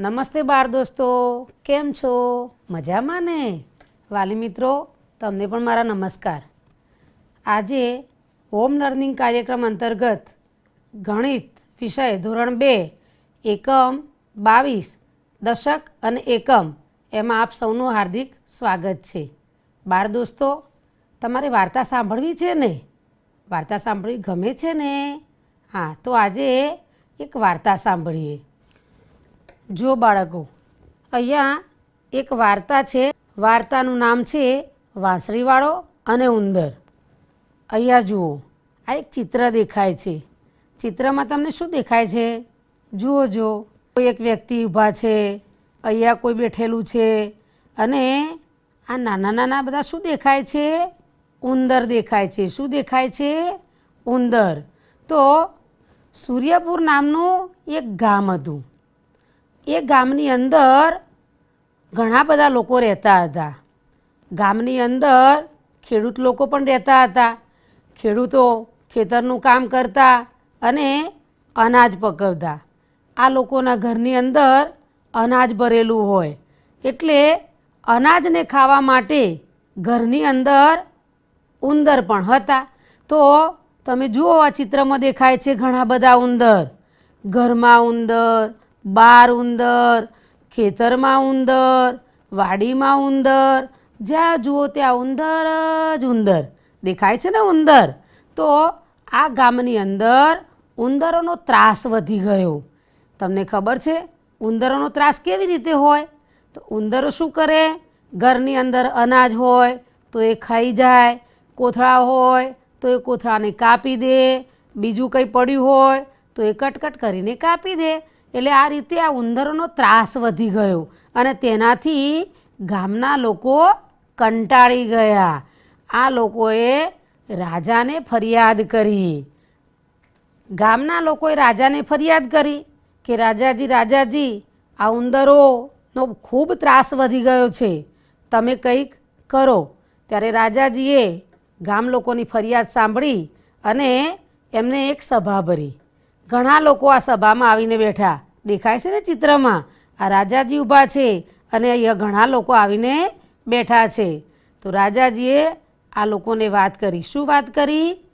નમસ્તે બાળ દોસ્તો, કેમ છો? મજામાં ને? વાલી મિત્રો, તમને પણ મારા નમસ્કાર. આજે હોમ લર્નિંગ કાર્યક્રમ અંતર્ગત ગણિત વિષય ધોરણ બે, એકમ, બાવીસ, દશક અને એકમ, એમાં આપ સૌનું હાર્દિક સ્વાગત છે. બાળ દોસ્તો, તમારે વાર્તા સાંભળવી છે ને? વાર્તા સાંભળવી ગમે છે ને? હા, તો આજે એક વાર્તા સાંભળીએ. જો બાળકો, અહીંયા એક વાર્તા છે. વાર્તાનું નામ છે વાંસળીવાળો અને ઉંદર. અહીંયા જુઓ, આ એક ચિત્ર દેખાય છે. ચિત્રમાં તમને શું દેખાય છે? જુઓ જો કોઈ એક વ્યક્તિ ઊભા છે, અહીંયા કોઈ બેઠેલું છે અને આ નાના નાના બધા શું દેખાય છે? ઉંદર દેખાય છે. શું દેખાય છે? ઉંદર. તો સૂર્યપુર નામનું એક ગામ હતું. એ ગામની અંદર ઘણા બધા લોકો રહેતા હતા. ગામની અંદર ખેડૂત લોકો પણ રહેતા હતા. ખેડૂતો ખેતરનું કામ કરતા અને અનાજ પકવતા. આ લોકોના ઘરની અંદર અનાજ ભરેલું હોય. એટલે અનાજને ખાવા માટે ઘરની અંદર ઉંદર પણ હતા. તો તમે જુઓ આ ચિત્રમાં દેખાય છે ઘણા બધા ઉંદર. ઘરમાં ઉંદર બાર ઉંદર, ખેતરમાં ઉંદર, વાડીમાં ઉંદર, જ્યાં જુઓ ત્યાં ઉંદર જ ઉંદર. દેખાય છે ને ઉંદર? તો આ ગામની અંદર ઉંદરોનો ત્રાસ વધી ગયો. તમને ખબર છે ઉંદરોનો ત્રાસ કેવી રીતે હોય? તો ઉંદરો શું કરે? ઘરની અંદર અનાજ હોય, તો એ ખાઈ જાય. કોથળા હોય, તો એ કોથળાને કાપી દે. બીજું કંઈ પડ્યું હોય, તો એ કટકટ કરીને કાપી દે. એટલે આ રીતે આ ઉંદરોનો ત્રાસ વધી ગયો અને તેનાથી ગામના લોકો કંટાળી ગયા. આ લોકોએ રાજાને ફરિયાદ કરી. ગામના લોકોએ રાજાને ફરિયાદ કરી કે, રાજાજી રાજાજી, આ ઉંદરોનો ખૂબ ત્રાસ વધી ગયો છે. તમે કંઈક કરો. ત્યારે રાજાજીએ ગામ લોકોની ફરિયાદ સાંભળી અને એમને એક સભા ભરી. ઘણા લોકો આ સભામાં આવીને બેઠા. દેખાય છે ને ચિત્રમાં? આ રાજાજી ઊભા છે અને અહીંયા ઘણા લોકો આવીને બેઠા છે. તો રાજાજીએ આ લોકોને વાત કરી. શું વાત કરી?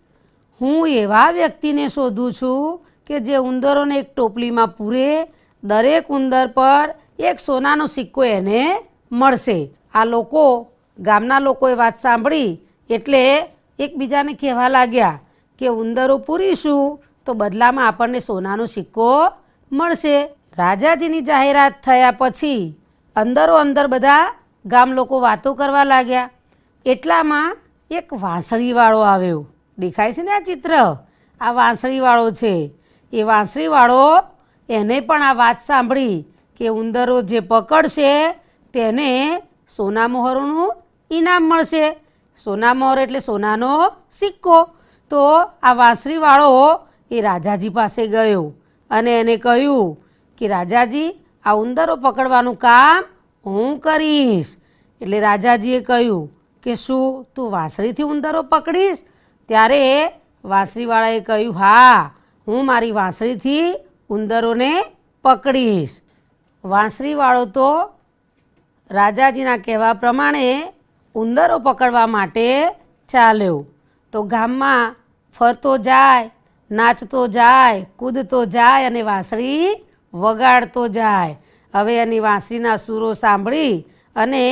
હું એવા વ્યક્તિને શોધું છું કે જે ઉંદરોને એક ટોપલીમાં પૂરે, દરેક ઉંદર પર એક સોનાનો સિક્કો એને મળશે. આ લોકો, ગામના લોકોએ વાત સાંભળી એટલે એકબીજાને કહેવા લાગ્યા કે, ઉંદરો પૂરીશું તો બદલામાં આપણને સોનાનો સિક્કો મળશે. રાજાજીની જાહેરાત થયા પછી અંદરો અંદર બધા ગામ લોકો વાતો કરવા લાગ્યા. એટલામાં એક વાંસળીવાળો આવ્યો. દેખાય છે ને આ ચિત્ર? આ વાંસળીવાળો છે. એ વાંસળીવાળો એને પણ આ વાત સાંભળી કે ઉંદરો જે પકડશે તેને સોના મોહરનું ઇનામ મળશે. સોના એટલે સોનાનો સિક્કો. તો આ વાંસળીવાળો એ રાજાજી પાસે ગયો. અને એને કહ્યું કે, રાજાજી, આ ઉંદરો પકડવાનું કામ હું કરીશ. એટલે રાજાજીએ કહ્યું કે, શું તું વાંસળીથી ઉંદરો પકડીશ? ત્યારે વાંસળીવાળાએ કહ્યું, હા, હું મારી વાંસળીથી ઉંદરોને પકડીશ. વાંસળીવાળો તો રાજાજીના કહેવા પ્રમાણે ઉંદરો પકડવા માટે ચાલ્યો. તો ગામમાં ફરતો જાય નાચતો જાય કૂદતો જાય અને વાંસળી વગાડતો જાય. હવે એની વાંસળીના સૂરો સાંભળી અને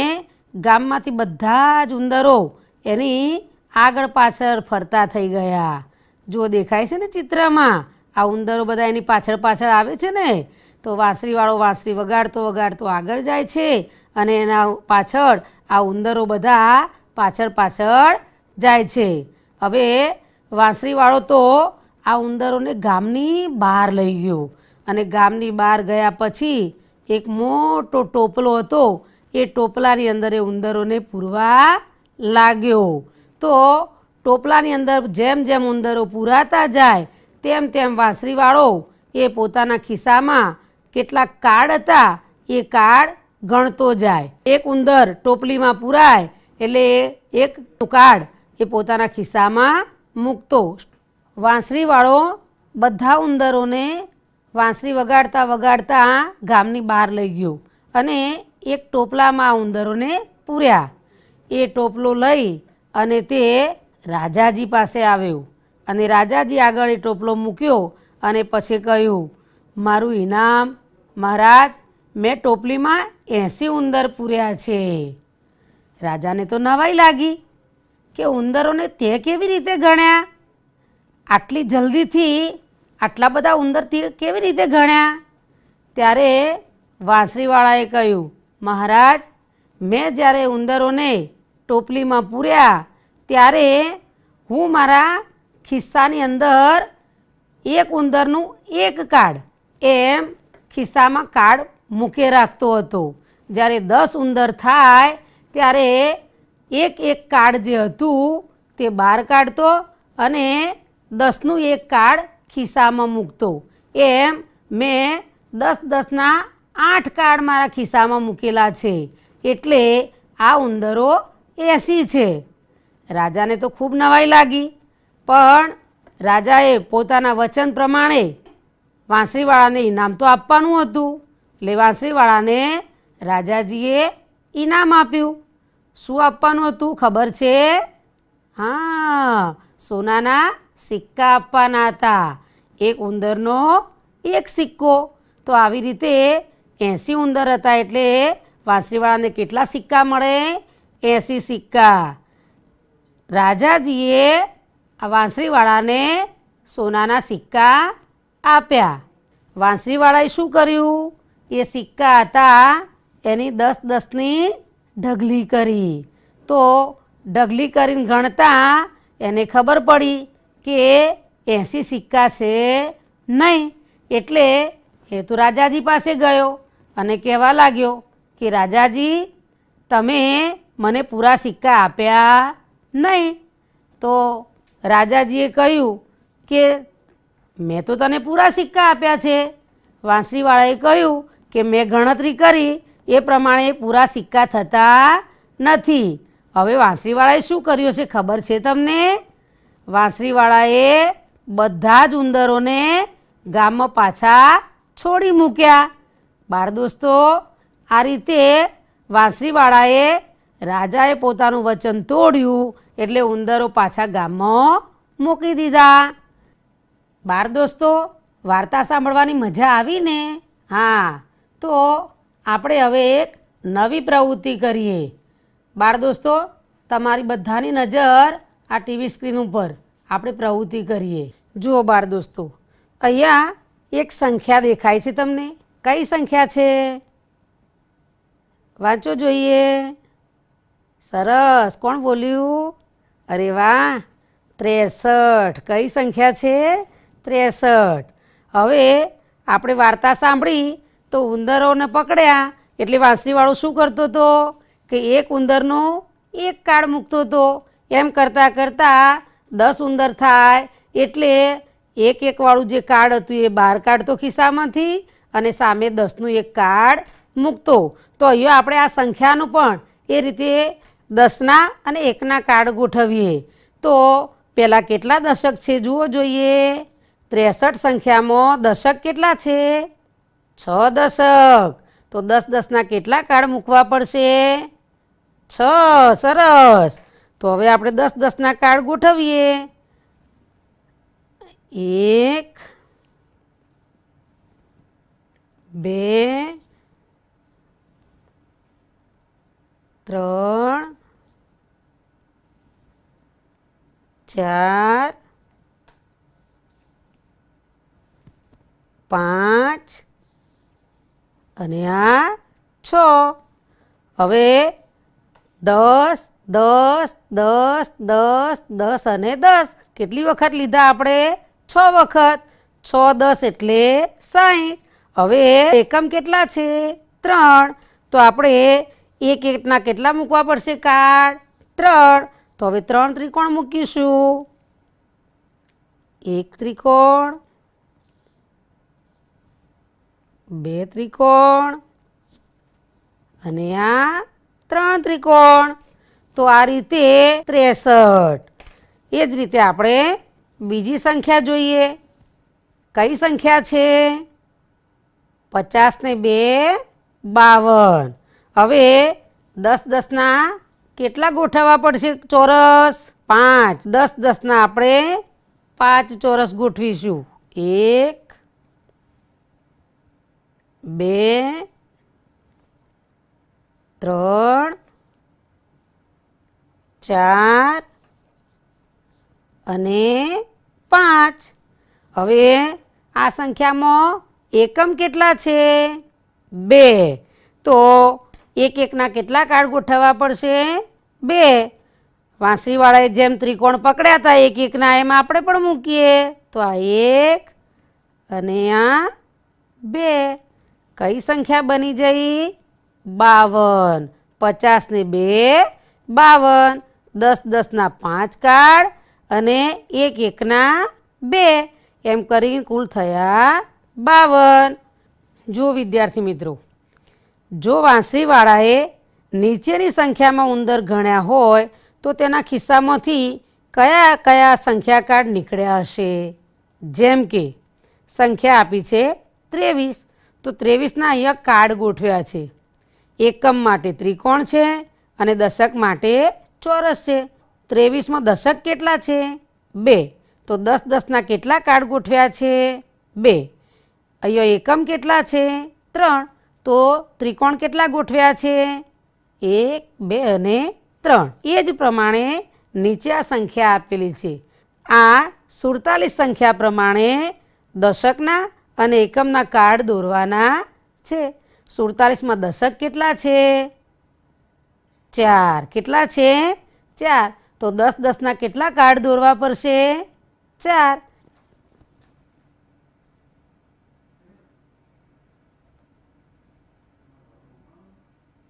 ગામમાંથી બધા જ ઉંદરો એની આગળ પાછળ ફરતા થઈ ગયા. જો દેખાય છે ને ચિત્રમાં, આ ઉંદરો બધા એની પાછળ પાછળ આવે છે ને, તો વાંસળીવાળો વાંસળી વગાડતો વગાડતો આગળ જાય છે અને એના પાછળ આ ઉંદરો બધા પાછળ પાછળ જાય છે. હવે વાંસળીવાળો તો આ ઉંદરોને ગામની બહાર લઈ ગયો. અને ગામની બહાર ગયા પછી એક મોટો ટોપલો હતો. એ ટોપલાની અંદર એ ઉંદરોને પૂરવા લાગ્યો. તો ટોપલાની અંદર જેમ જેમ ઉંદરો પૂરાતા જાય, તેમ તેમ વાંસળીવાળો એ પોતાના ખિસ્સામાં કેટલાક કાર્ડ હતા, એ કાર્ડ ગણતો જાય. એક ઉંદર ટોપલીમાં પૂરાય, એટલે એક કાર્ડ એ પોતાના ખિસ્સામાં મૂકતો. વાંસળીવાળો બધા ઉંદરોને વાંસળી વગાડતા વગાડતા ગામની બહાર લઈ ગયો અને એક ટોપલામાં ઉંદરોને પૂર્યા. એ ટોપલો લઈ અને તે રાજાજી પાસે આવ્યો અને રાજાજી આગળ એ ટોપલો મૂક્યો અને પછી કહ્યું, મારું ઇનામ, મહારાજ, મેં ટોપલીમાં એંસી ઉંદર પૂર્યા છે. રાજાને તો નવાઈ લાગી કે ઉંદરોને તે કેવી રીતે ગણ્યા? આટલી જલ્દીથી આટલા બધા ઉંદરથી કેવી રીતે ગણ્યા? ત્યારે વાંસળીવાળાએ કહ્યું, મહારાજ, મેં જ્યારે ઉંદરોને ટોપલીમાં પૂર્યા, ત્યારે હું મારા ખિસ્સાની અંદર એક ઉંદરનું એક કાર્ડ એમ ખિસ્સામાં કાર્ડ મૂકે રાખતો હતો. જ્યારે દસ ઉંદર થાય, ત્યારે એક એક કાર્ડ જે હતું તે બહાર કાઢતો અને દસનું એક કાર્ડ ખિસ્સામાં મૂકતો. એમ મેં દસ દસના આઠ કાર્ડ મારા ખિસ્સામાં મૂકેલા છે. એટલે આ ઉંદરો એસી છે. રાજાને તો ખૂબ નવાઈ લાગી. પણ રાજાએ પોતાના વચન પ્રમાણે વાંસળીવાળાને ઇનામ તો આપવાનું હતું. એટલે વાંસળીવાળાને રાજાજીએ ઇનામ આપ્યું. શું આપવાનું હતું ખબર છે? હા, સોનાના સિક્કા આપવાના હતા એક ઉંદરનો એક સિક્કો. તો આવી રીતે એંસી ઉંદર હતા એટલે વાંસળીવાળાને કેટલા સિક્કા મળે? એંસી સિક્કા. રાજાજીએ આ વાંસળીવાળાને સોનાના સિક્કા આપ્યા. વાંસળીવાળાએ શું કર્યું? એ સિક્કા હતા એની દસ દસની ઢગલી કરી. તો ઢગલી કરીને ગણતા એને ખબર પડી. કે એંસી સિક્કા છે નહીં. એટલે એ તો રાજાજી પાસે ગયો અને કહેવા લાગ્યો કે, રાજાજી, તમે મને પૂરા સિક્કા આપ્યા નહીં. તો રાજાજીએ કહ્યું કે, મેં તો તને પૂરા સિક્કા આપ્યા છે. વાંસળીવાળાએ કહ્યું કે, મેં ગણતરી કરી, એ પ્રમાણે પૂરા સિક્કા થતા નથી. હવે વાંસળીવાળાએ શું કર્યું છે ખબર છે તમને? વાંસળીવાળાએ બધા જ ઉંદરોને ગામમાં પાછા છોડી મૂક્યા. બાળ દોસ્તો, આ રીતે વાંસળીવાળાએ રાજાએ પોતાનું વચન તોડ્યું એટલે ઉંદરો પાછા ગામમાં મૂકી દીધા. બાળ દોસ્તો, વાર્તા સાંભળવાની મજા આવી ને હા, તો આપણે હવે એક નવી પ્રવૃત્તિ કરીએ. બાળ દોસ્તો, તમારી બધાની નજર આ ટીવી સ્ક્રીન ઉપર. આપણે પ્રવૃત્તિ કરીએ. જુઓ બાળ દોસ્તો, અહીંયા એક સંખ્યા દેખાય છે તમને. કઈ સંખ્યા છે? વાંચો જોઈએ. સરસ. કોણ બોલ્યું? અરે વાહ! ત્રેસઠ. કઈ સંખ્યા છે? ત્રેસઠ. હવે આપણે વાર્તા સાંભળી તો ઉંદરોને પકડ્યા. એટલે વાંસળીવાળો શું કરતો હતો? કે એક ઉંદરનો એક કાર્ડ મૂકતો હતો. એમ કરતાં કરતાં દસ ઉંદર થાય એટલે એક એકવાળું જે કાર્ડ હતું એ બહાર કાઢતો ખિસ્સામાંથી અને સામે દસનું એક કાર્ડ મૂકતો. તો અહીંયા આપણે આ સંખ્યાનું પણ એ રીતે દસના અને એકના કાર્ડ ગોઠવીએ. તો પહેલાં કેટલા દશક છે જુઓ જોઈએ. ત્રેસઠ સંખ્યામાં દશક કેટલા છે? છ દશક. તો દસ દસના કેટલા કાર્ડ મૂકવા પડશે? છ. સરસ. તો હવે આપણે દસ દસના કાર્ડ ગોઠવીએ. એક, બે, ત્રણ, ચાર, પાંચ અને આ છ. હવે દસ દસ દસ દસ દસ અને દસ. કેટલી વખત લીધા આપણે? છ વખત. છ, દસ એટલે સાહીઠ. હવે એકમ કેટલા છે? ત્રણ. તો આપણે એક એકના કેટલા મૂકવા પડશે કાર્ડ? ત્રણ. તો હવે ત્રણ ત્રિકોણ મૂકીશું. એક ત્રિકોણ. બે ત્રિકોણ. અને આ ત્રણ ત્રિકોણ. તો આ રીતે ત્રેસઠ. એ જ રીતે આપણે બીજી સંખ્યા જોઈએ. કઈ સંખ્યા છે? પચાસ ને બે, બાવન. હવે દસ દસના કેટલા ગોઠવવા પડશે ચોરસ? પાંચ. દસ દસના આપણે પાંચ ચોરસ ગોઠવીશું. એક, બે, ત્રણ ચાર અને પાંચ. હવે આ સંખ્યામાં એકમ કેટલા છે? બે. તો એક એકના કેટલા કાર્ડ ગોઠવવા પડશે? બે. વાંસળીવાળાએ જેમ ત્રિકોણ પકડ્યા હતા, એક એકના એમ આપણે પણ મૂકીએ. તો આ એક અને આ બે. કઈ સંખ્યા બની જઈ? બાવન. પચાસ ને બે, બાવન. દસ દસના પાંચ કાર્ડ અને એક એકના બે. એમ કરીને કુલ થયા બાવન. જો વિદ્યાર્થી મિત્રો, જો વાંસળીવાળાએ નીચેની સંખ્યામાં ઉંદર ગણ્યા હોય, તો તેના ખિસ્સામાંથી કયા કયા સંખ્યા કાર્ડ નીકળ્યા હશે? જેમ કે, સંખ્યા આપી છે ત્રેવીસ. તો ત્રેવીસના અહીંયા કાર્ડ ગોઠવ્યા છે. એકમ માટે ત્રિકોણ છે અને દશક માટે ચોરસ છે? ત્રેવીસમાં દશક કેટલા છે? બે. તો દસ દસના કેટલા કાર્ડ ગોઠવ્યા છે? બે. અહીંયા એકમ કેટલા છે? ત્રણ. તો ત્રિકોણ કેટલા ગોઠવ્યા છે? એક, બે અને ત્રણ. એ જ પ્રમાણે નીચે આ સંખ્યા આપેલી છે. આ સુડતાલીસ સંખ્યા પ્રમાણે દશકના અને એકમના કાર્ડ દોરવાના છે. સુડતાલીસમાં દશક કેટલા છે? ચાર. કેટલા છે? ચાર. તો દસ દસના કેટલા કાર્ડ દોરવા પડશે? ચાર.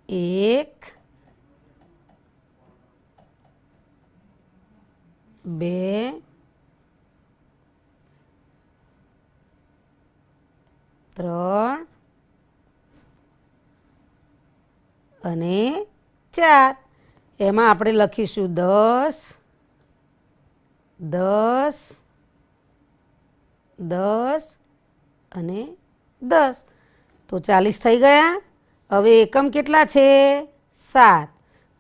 એક, બે, ત્રણ, અને ચાર. એમાં આપણે લખીશું દસ દસ દસ અને દસ. તો ચાલીસ થઈ ગયા. હવે એકમ કેટલા છે? સાત.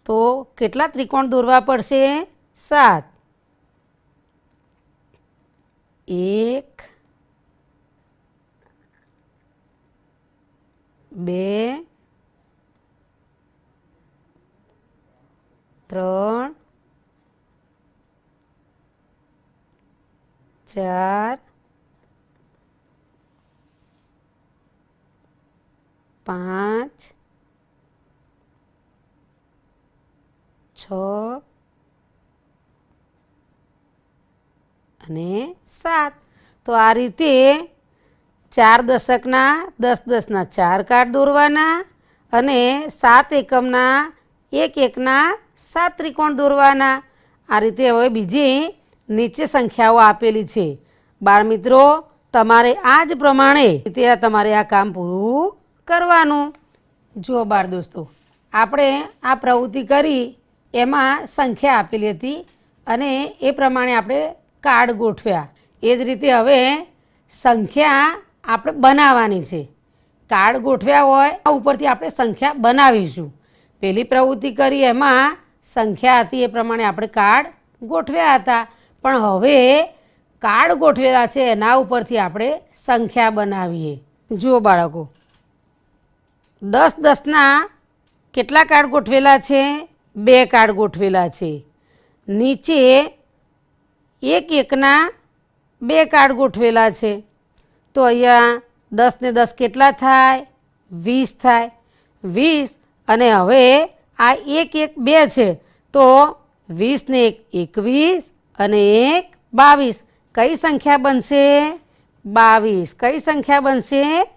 તો કેટલા ત્રિકોણ દોરવા પડશે? સાત. એક, બે ત્રણ, ચાર, પાંચ, છ અને સાત. તો આ રીતે ચાર દશકના, દસ દસના ચાર કાર્ડ દોરવાના અને સાત એકમના, એક એકના સાત ત્રિકોણ દોરવાના. આ રીતે હવે બીજી નીચે સંખ્યાઓ આપેલી છે. બાળ મિત્રો, તમારે આ જ પ્રમાણે રીતે તમારે આ કામ પૂરું કરવાનું. જુઓ બાળ દોસ્તો, આપણે આ પ્રવૃત્તિ કરી, એમાં સંખ્યા આપેલી હતી અને એ પ્રમાણે આપણે કાર્ડ ગોઠવ્યા. એ જ રીતે હવે સંખ્યા આપણે બનાવવાની છે. કાર્ડ ગોઠવ્યા હોય, આ ઉપરથી આપણે સંખ્યા બનાવીશું. પહેલી પ્રવૃત્તિ કરી, એમાં સંખ્યા હતી એ પ્રમાણે આપણે કાર્ડ ગોઠવ્યા હતા. પણ હવે કાર્ડ ગોઠવેલા છે એના ઉપરથી આપણે સંખ્યા બનાવીએ. જુઓ બાળકો. દસ દસના કેટલા કાર્ડ ગોઠવેલા છે? બે કાર્ડ ગોઠવેલા છે. નીચે એક એકના બે કાર્ડ ગોઠવેલા છે. તો અહીંયા દસને દસ કેટલા થાય? વીસ થાય. વીસ અને હવે આ એક એક બે છે. તો વીસને એક એકવીસ અને એક બાવીસ. કઈ સંખ્યા બનશે? બાવીસ. કઈ સંખ્યા બનશે?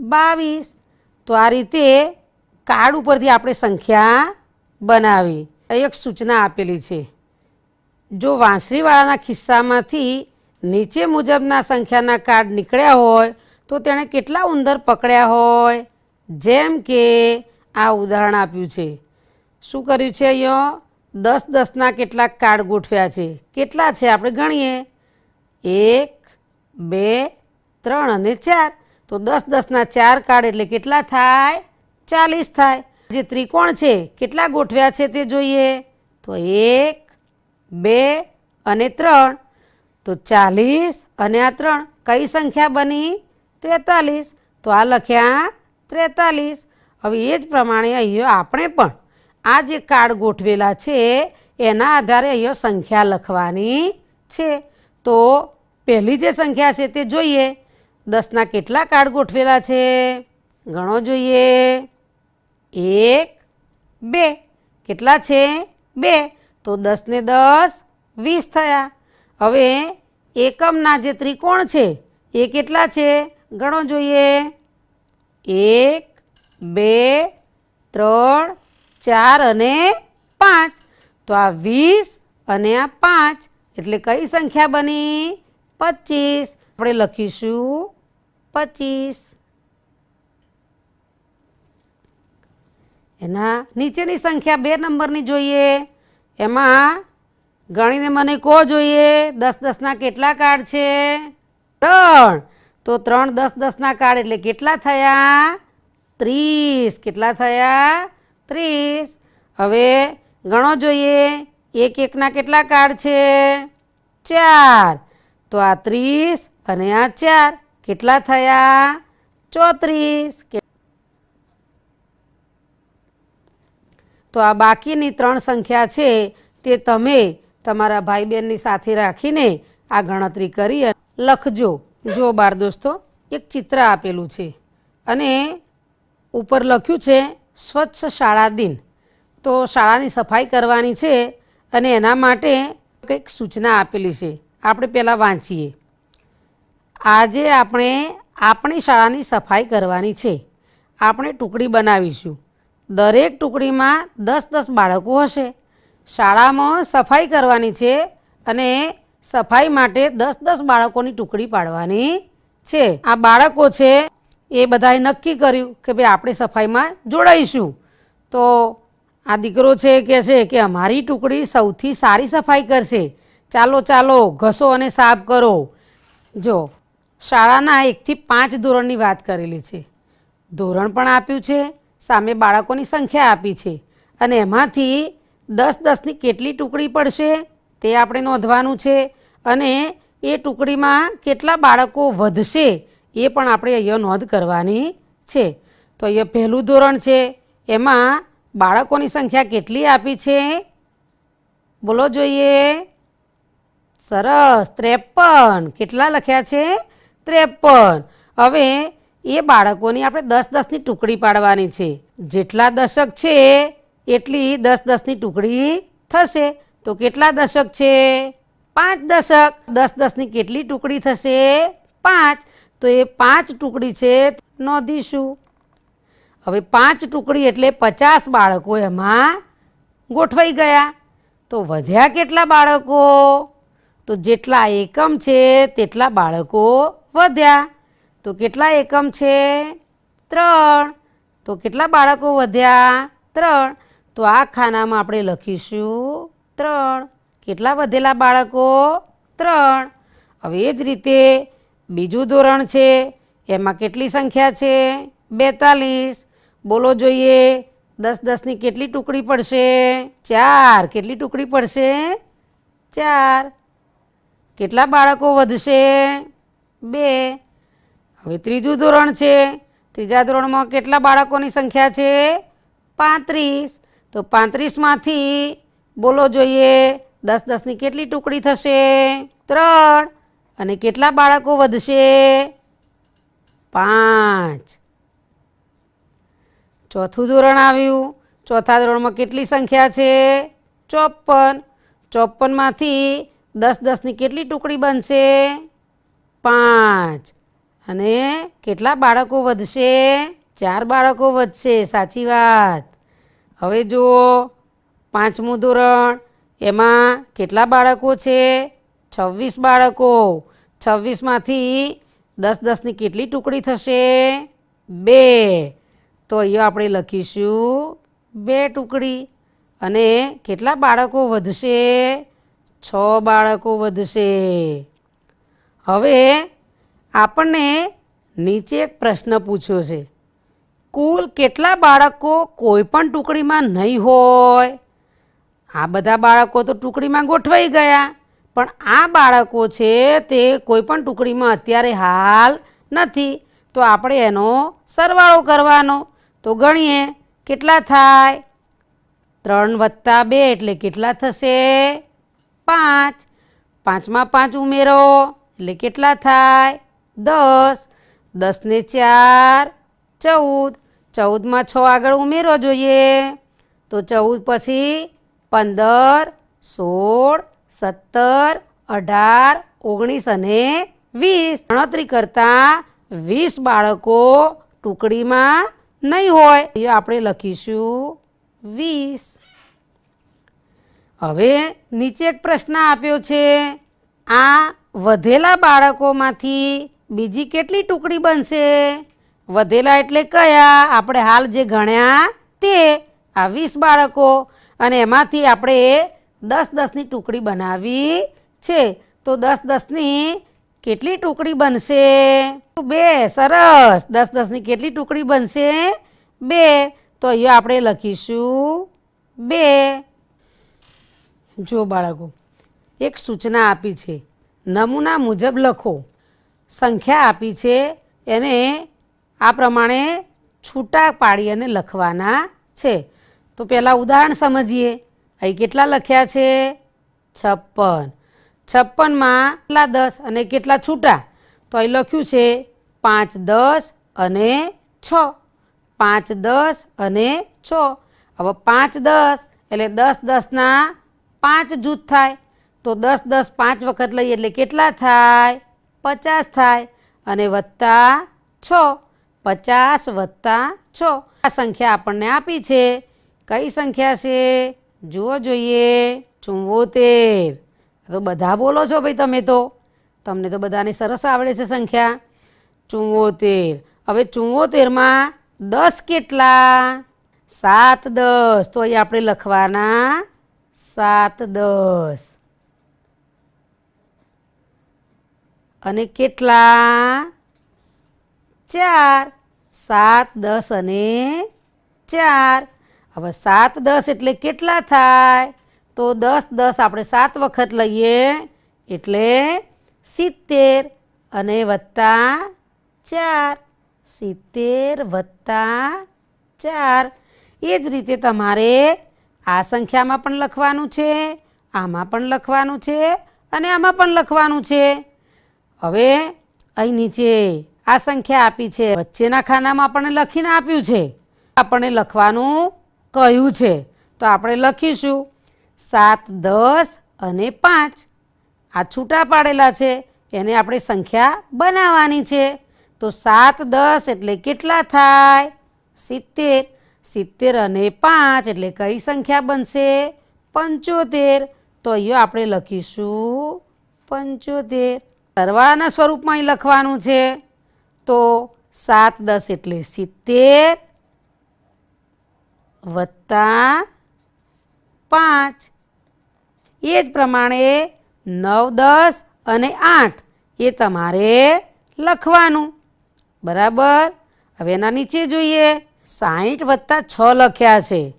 બાવીસ. તો આ રીતે કાર્ડ ઉપરથી આપણે સંખ્યા બનાવી. એક સૂચના આપેલી છે. જો વાંસળીવાળાના ખિસ્સામાંથી નીચે મુજબના સંખ્યાના કાર્ડ નીકળ્યા હોય, તો તેણે કેટલા ઉંદર પકડ્યા હોય? જેમ કે આ ઉદાહરણ આપ્યું છે. શું કર્યું છે અહીંયા? દસ દસના કેટલાક કાર્ડ ગોઠવ્યા છે. કેટલા છે આપણે ગણીએ? એક, બે, ત્રણ અને ચાર. તો દસ દસના ચાર કાર્ડ એટલે કેટલા થાય? ચાલીસ થાય. જે ત્રિકોણ છે, કેટલા ગોઠવ્યા છે તે જોઈએ. તો એક, બે અને ત્રણ. તો ચાલીસ અને આ ત્રણ. કઈ સંખ્યા બની? ત્રેતાલીસ. તો આ લખ્યા ત્રેતાલીસ. હવે એ જ પ્રમાણે અહીંયા આપણે પણ આ જે કાર્ડ ગોઠવેલા છે, એના આધારે અહીંયા સંખ્યા લખવાની છે. તો પહેલી જે સંખ્યા છે તે જોઈએ. દસના કેટલા કાર્ડ ગોઠવેલા છે? ગણો જોઈએ. એક, બે. કેટલા છે? બે. તો દસને દસ, વીસ થયા. હવે એકમના જે ત્રિકોણ છે, એ કેટલા છે? ગણો જોઈએ. એક, બે, ત્રણ ચાર અને પાંચ. તો આ વીસ અને આ પાંચ. એટલે કઈ સંખ્યા બની? પચીસ. આપણે લખીશું પચીસ. એના નીચેની સંખ્યા બે નંબરની જોઈએ. એમાં ગણીને મને કહો જોઈએ, દસ દસના કેટલા કાર્ડ છે? ત્રણ. તો ત્રણ દસ દસના કાર્ડ એટલે કેટલા થયા? ત્રીસ. કેટલા થયા? ત્રીસ. હવે ગણો જોઈએ. એક એકના કેટલા કાર્ડ છે? ચાર. તો આ ત્રીસ અને આ ચાર કેટલા થયા? ચોત્રીસ. તો આ બાકીની ત્રણ સંખ્યા છે તે તમે તમારા ભાઈ બહેનની સાથે રાખીને આ ગણતરી કરી લખજો. જો બાર દોસ્તો, એક ચિત્ર આપેલું છે. અને ઉપર લખ્યું છે સ્વચ્છ શાળા દિન. તો શાળાની સફાઈ કરવાની છે અને એના માટે કંઈક સૂચના આપેલી છે. આપણે પહેલાં વાંચીએ. આજે આપણે આપણી શાળાની સફાઈ કરવાની છે. આપણે ટુકડી બનાવીશું. દરેક ટુકડીમાં દસ દસ બાળકો હશે. શાળામાં સફાઈ કરવાની છે અને સફાઈ માટે દસ દસ બાળકોની ટુકડી પાડવાની છે. આ બાળકો છે એ બધાએ નક્કી કર્યું કે ભાઈ આપણે સફાઈમાં જોડાઈશું. તો આ દીકરો છે કે છે કે અમારી ટુકડી સૌથી સારી સફાઈ કરશે. ચાલો ચાલો, ઘસો અને સાફ કરો. જો, શાળાના એકથી પાંચ ધોરણની વાત કરેલી છે. ધોરણ પણ આપ્યું છે, સામે બાળકોની સંખ્યા આપી છે. અને એમાંથી દસ દસની કેટલી ટુકડી પડશે તે આપણે નોંધવાનું છે. અને એ ટુકડીમાં કેટલા બાળકો વધશે એ પણ આપણે અહીંયા નોંધ કરવાની છે. તો અહીંયા પહેલું ધોરણ છે, એમાં બાળકોની સંખ્યા કેટલી આપી છે? બોલો જોઈએ. સરસ, ત્રેપન. કેટલા લખ્યા છે? ત્રેપન. હવે એ બાળકોની આપણે દસ દસની ટુકડી પાડવાની છે. જેટલા દશક છે, એટલી દસ દસની ટુકડી થશે. તો કેટલા દશક છે? પાંચ દશક. દસ દસની કેટલી ટુકડી થશે? પાંચ. તો એ પાંચ ટુકડી છે નોંધીશું હવે પાંચ ટુકડી એટલે પચાસ બાળકો એમાં ગોઠવાઈ ગયા. તો વધ્યા કેટલા બાળકો? તો જેટલા એકમ છે, તેટલા બાળકો વધ્યા. તો કેટલા એકમ છે? ત્રણ. તો કેટલા બાળકો વધ્યા? ત્રણ. તો આ ખાનામાં આપણે લખીશું ત્રણ. કેટલા વધેલા બાળકો? ત્રણ. હવે એ જ રીતે બીજું ધોરણ છે, એમાં કેટલી સંખ્યા છે? બેતાલીસ. બોલો જોઈએ, દસ દસની કેટલી ટુકડી પડશે? ચાર. કેટલી ટુકડી પડશે? ચાર. કેટલા બાળકો વધશે? બે. હવે ત્રીજું ધોરણ છે, ત્રીજા ધોરણમાં કેટલા બાળકોની સંખ્યા છે? પાંત્રીસ. તો પાંત્રીસમાંથી બોલો જોઈએ, દસ દસની કેટલી ટુકડી થશે? ત્રણ. અને કેટલા બાળકો વધશે? પાંચ. ચોથું ધોરણ આવ્યું. ચોથા ધોરણમાં કેટલી સંખ્યા છે? ચોપન ચોપનમાંથી દસ દસની કેટલી ટુકડી બનશે? પાંચ. અને કેટલા બાળકો વધશે? ચાર બાળકો વધશે. સાચી વાત. હવે જુઓ પાંચમું ધોરણ. એમાં કેટલા બાળકો છે? છવ્વીસ બાળકો. છવ્વીસમાંથી દસ દસની કેટલી ટુકડી થશે? બે. તો અહીંયા આપણે લખીશું બે ટુકડી. અને કેટલા બાળકો વધશે? છ બાળકો વધશે. હવે આપણને નીચે એક પ્રશ્ન પૂછ્યો છે. કુલ કેટલા બાળકો કોઈ પણ ટુકડીમાં નહીં હોય? આ બધા બાળકો તો ટુકડીમાં ગોઠવાઈ ગયા. પણ આ બાળકો છે તે કોઈ પણ ટુકડીમાં અત્યારે હાલ નથી. તો આપણે એનો સરવાળો કરવાનો. તો ગણીએ, કેટલા થાય? ત્રણ વત્તા બે એટલે કેટલા થશે? પાંચ. પાંચમાં પાંચ ઉમેરો, એટલે કેટલા થાય? દસ. દસને ચાર, ચૌદ. ચૌદમાં છ આગળ ઉમેરો જોઈએ. તો ચૌદ પછી પંદર, સોળ સત્તર, અઢાર, ઓગણીસ અને વીસ. ગણતરી કરતાં વીસ બાળકો ટુકડીમાં નહીં હોય. એ આપણે લખીશું વીસ. હવે નીચે એક પ્રશ્ન આપ્યો છે. આ વધેલા બાળકોમાંથી બીજી કેટલી ટુકડી બનશે? વધેલા એટલે કયા? આપણે હાલ જે ગણ્યા તે આ વીસ બાળકો. અને એમાંથી આપણે દસ દસની ટુકડી બનાવી છે. તો દસ દસની કેટલી ટુકડી બનશે? બે, સરસ. દસ દસની કેટલી ટુકડી બનશે? બે. તો અહીંયા આપણે લખીશું બે. જો બાળકો, એક સૂચના આપી છે. નમૂના મુજબ લખો. સંખ્યા આપી છે. એને આ પ્રમાણે છૂટા પાડી અને લખવાના છે. તો પહેલાં ઉદાહરણ સમજીએ. અહીં કેટલા લખ્યા છે? છપ્પન. છપ્પનમાં કેટલા દસ અને કેટલા છૂટા? તો અહીં લખ્યું છે પાંચ દસ અને છ. પાંચ દસ અને છ. હવે પાંચ દસ એટલે દસ દસના પાંચ જૂથ થાય. તો દસ દસ પાંચ વખત લઈએ એટલે કેટલા થાય? પચાસ થાય. અને વત્તા છ. પચાસ વત્તા છ. આ સંખ્યા આપણને આપી છે. કઈ સંખ્યા છે? જુઓ જોઈએ, ચુંવોતેર. તો બધા બોલો છો ભાઈ તમે તો? તમને તો બધાને સરસ આવડે છે સંખ્યા. ચુંવોતેર. હવે ચુંવોતેરમાં દસ કેટલા? સાત દસ. તો અહીં આપણે લખવાના સાત દસ. અને કેટલા? ચાર. સાત દસ અને ચાર. હવે સાત દસ એટલે કેટલા થાય? તો દસ દસ આપણે સાત વખત લઈએ એટલે સિત્તેર અને વત્તા ચાર. સિત્તેર વત્તા ચાર. એ જ રીતે તમારે આ સંખ્યામાં પણ લખવાનું છે, આમાં પણ લખવાનું છે અને આમાં પણ લખવાનું છે. હવે અહીં નીચે આ સંખ્યા આપી છે. વચ્ચેના ખાનામાં આપણને લખીને આપ્યું છે. આપણને લખવાનું કહ્યું છે. તો આપણે લખીશું. સાત, દસ અને પાંચ. આ છૂટા પાડેલા છે. એને આપણે સંખ્યા બનાવવાની છે. તો સાત, દસ એટલે કેટલા થાય? સિત્તેર. સિત્તેર અને પાંચ એટલે કઈ સંખ્યા બનશે? પંચોતેર. તો અહીંયા આપણે લખીશું પંચોતેર. સરવાળાના સ્વરૂપમાં અહીં લખવાનું છે. તો સાત, દસ એટલે સિત્તેર. વત્તા પાંચ. એ જ પ્રમાણે નવ, દસ અને આઠ એ તમારે લખવાનું. બરાબર? હવે એના નીચે જોઈએ. સાહીઠ વત્તા છ લખ્યા છે.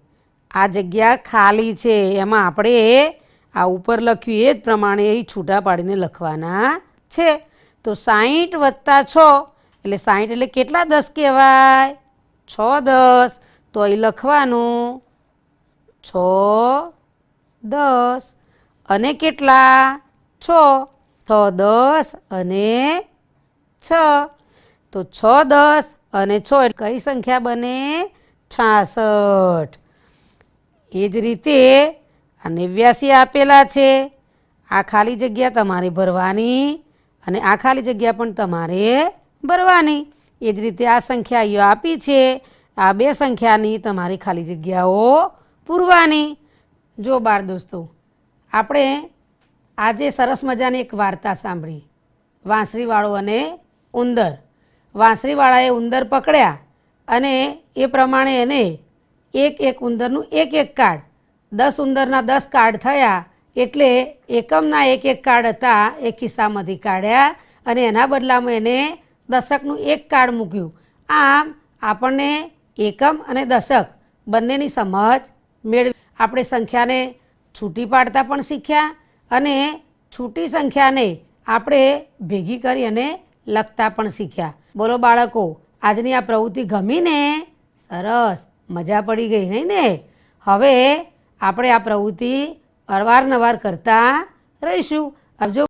આ જગ્યા ખાલી છે. એમાં આપણે આ ઉપર લખ્યું એ જ પ્રમાણે એ છૂટા પાડીને લખવાના છે. તો સાહીઠ વત્તા છ, એટલે સાહીઠ એટલે કેટલા દસ કહેવાય? છ દસ. તો અહીં લખવાનું છ, દસ, અને કેટલા? છ. છ, દસ, અને છ. તો છ, દસ, અને છ કઈ સંખ્યા બને? છાસઠ. એ જ રીતે આ નેવ્યાસી આપેલા છે. આ ખાલી જગ્યા તમારે ભરવાની અને આ ખાલી જગ્યા પણ તમારે ભરવાની. એ જ રીતે આ સંખ્યા અહીંયા આપી છે. આ બે સંખ્યાની તમારી ખાલી જગ્યાઓ પૂરવાની. જો બાળ દોસ્તો, આપણે આજે સરસ મજાની એક વાર્તા સાંભળી. વાંસરીવાળો અને ઉંદર. વાંસરીવાળાએ ઉંદર પકડ્યા અને એ પ્રમાણે એને એક એક ઉંદરનું એક એક કાર્ડ, દસ ઉંદરના દસ કાર્ડ થયા એટલે એકમના એક એક કાર્ડ હતા, એ ખિસ્સામાંથી કાઢ્યા અને એના બદલામાં એને દશકનું એક કાર્ડ મૂક્યું. આમ આપણને એકમ અને દશક બંનેની સમજ મેળવી. આપણે સંખ્યાને છૂટી પાડતા પણ શીખ્યા અને છૂટી સંખ્યાને આપણે ભેગી કરી અને લખતા પણ શીખ્યા. બોલો બાળકો, આજની આ પ્રવૃત્તિ ગમીને સરસ મજા પડી ગઈ, નહીં ને? હવે આપણે આ પ્રવૃત્તિ અવારનવાર કરતા રહીશું. આવજો.